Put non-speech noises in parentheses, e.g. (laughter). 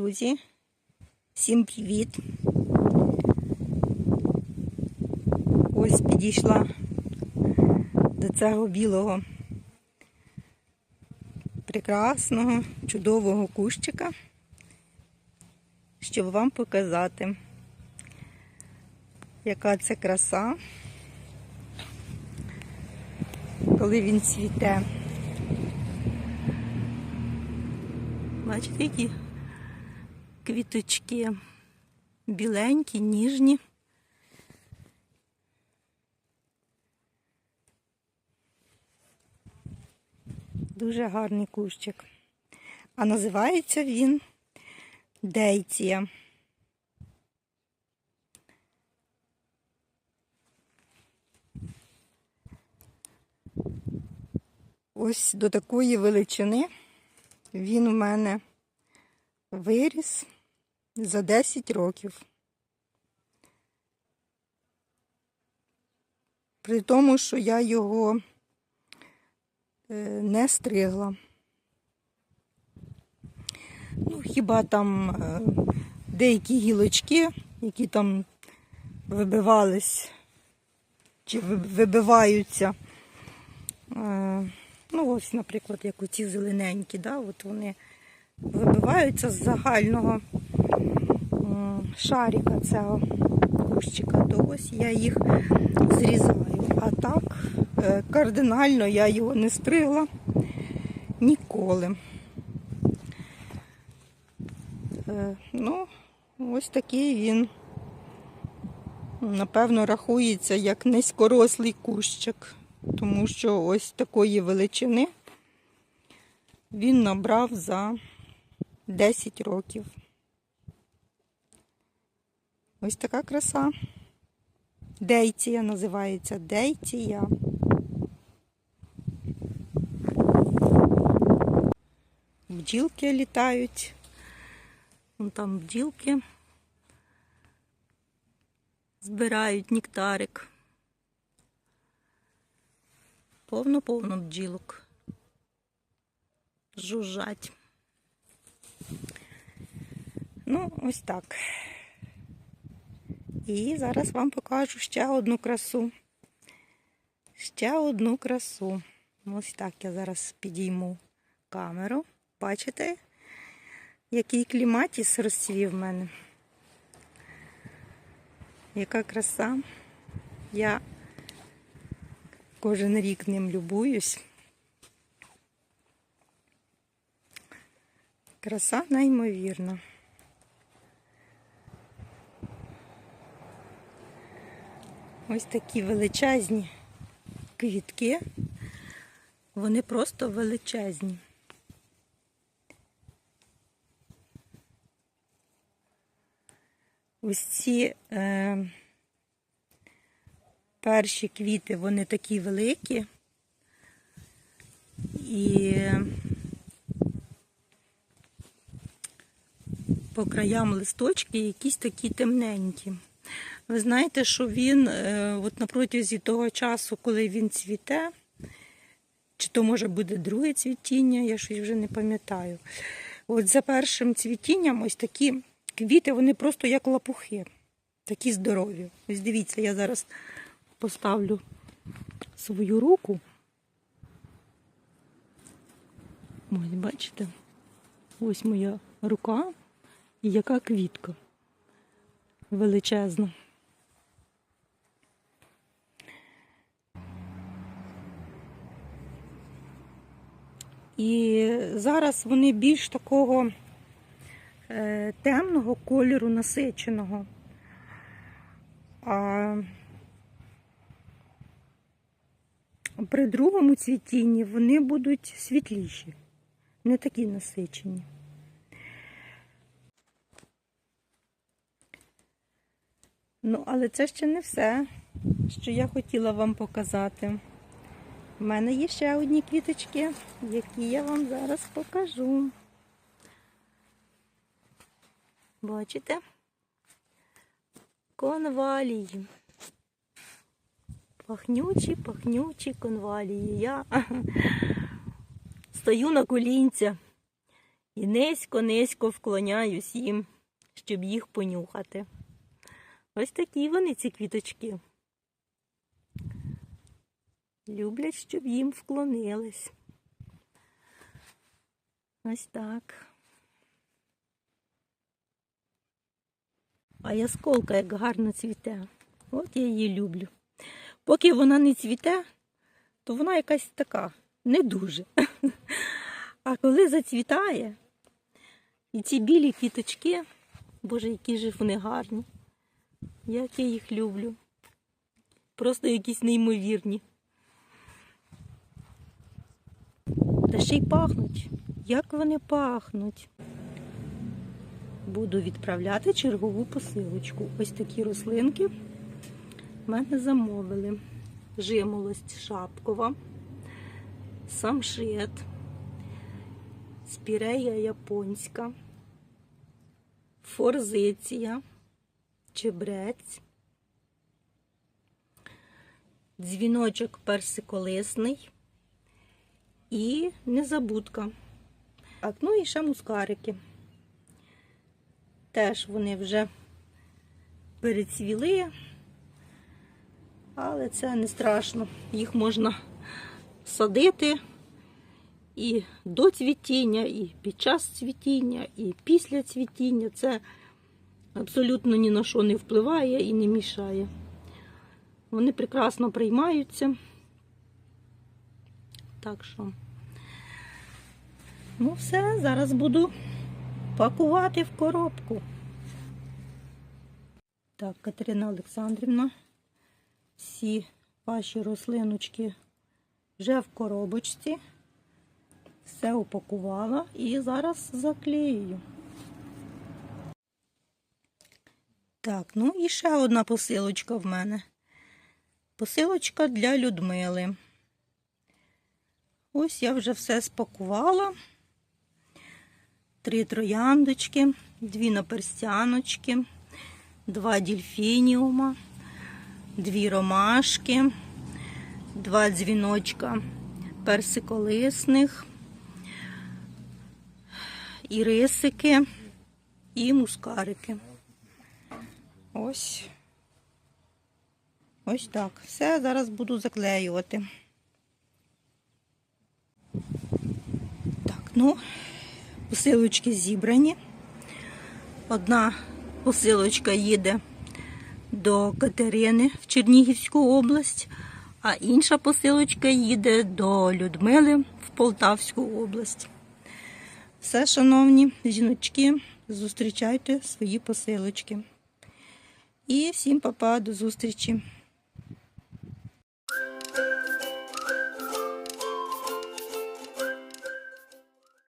друзі! Всім привіт! Ось підійшла до цього білого прекрасного, чудового кущика, щоб вам показати, яка це краса, коли він цвіте. Бачите, які квіточки біленькі, ніжні. Дуже гарний кущик. А називається він Дейція. Ось до такої величини він у мене виріс за 10 років. При тому, що я його е, не стригла. Ну, хіба там е, деякі гілочки, які там вибивались чи вибиваються. Е, Ну, ось, наприклад, як оці зелененькі, да, от вони вибиваються з загального шарика цього кущика, то ось я їх зрізаю. А так е, кардинально я його не стригла ніколи. Е, Ну, ось такий він, напевно, рахується як низькорослий кущик, тому що ось такої величини він набрав за 10 років. Ось така краса. Дейція називається Дейція. Бджілки літають. Вон там бджілки збирають нектарик. Повно-повно бджілок. Жужжать. Ну, ось так. І зараз вам покажу ще одну красу. Ще одну красу. Ось так я зараз підійму камеру. Бачите, який кліматіс розцвів в мене. Яка краса. Я кожен рік ним любуюсь. Краса неймовірна. Ось такі величезні квітки. Вони просто величезні. Ось ці е, перші квіти, вони такі великі. І по краям листочки якісь такі темненькі. Ви знаєте, що він е, от на протязі того часу, коли він цвіте, чи то може буде друге цвітіння, я щось вже не пам'ятаю. От за першим цвітінням ось такі квіти, вони просто як лапухи, такі здорові. Ось дивіться, я зараз поставлю свою руку. Ось, бачите? Ось моя рука і яка квітка величезна. І зараз вони більш такого е, темного кольору насиченого. А при другому цвітінні вони будуть світліші, не такі насичені. Ну, але це ще не все, що я хотіла вам показати. У мене є ще одні квіточки, які я вам зараз покажу. Бачите? Конвалії. Пахнючі, пахнючі конвалії. Я стою на колінця І низько-низько вклоняюсь їм, щоб їх понюхати. Ось такі вони, ці квіточки. Люблять, щоб їм вклонились. Ось так. А ясколка як гарно цвіте. От я її люблю. Поки вона не цвіте, то вона якась така, не дуже. (laughs) А коли зацвітає, і ці білі квіточки, боже, які ж вони гарні. Як я їх люблю. Просто якісь неймовірні. Ще й пахнуть. Як вони пахнуть. Буду відправляти чергову посилочку. Ось такі рослинки в мене замовили. Жимолость шапкова, самшит, спірея японська, форзиція, чебрець, дзвіночок персиколисний і незабудка. Ну і ще мускарики. Теж вони вже перецвіли, але це не страшно. Їх можна садити і до цвітіння, і під час цвітіння, і після цвітіння. Це абсолютно ні на що не впливає і не мішає. Вони прекрасно приймаються. Так що, ну все, зараз буду пакувати в коробку. Так, Катерина Олександрівна, всі ваші рослиночки вже в коробочці. Все упакувала і зараз заклею. Так, ну і ще одна посилочка в мене. Посилочка для Людмили. Ось я вже все спакувала. Три трояндочки, дві наперстяночки, два дельфініума, дві ромашки, два дзвіночка персиколисних, ірисики і мускарики. Ось. Ось так. Все зараз буду заклеювати. Так, ну, посилочки зібрані. Одна посилочка їде до Катерини в Чернігівську область, а інша посилочка їде до Людмили в Полтавську область. Все, шановні жіночки, зустрічайте свої посилочки. І всім папа, до зустрічі!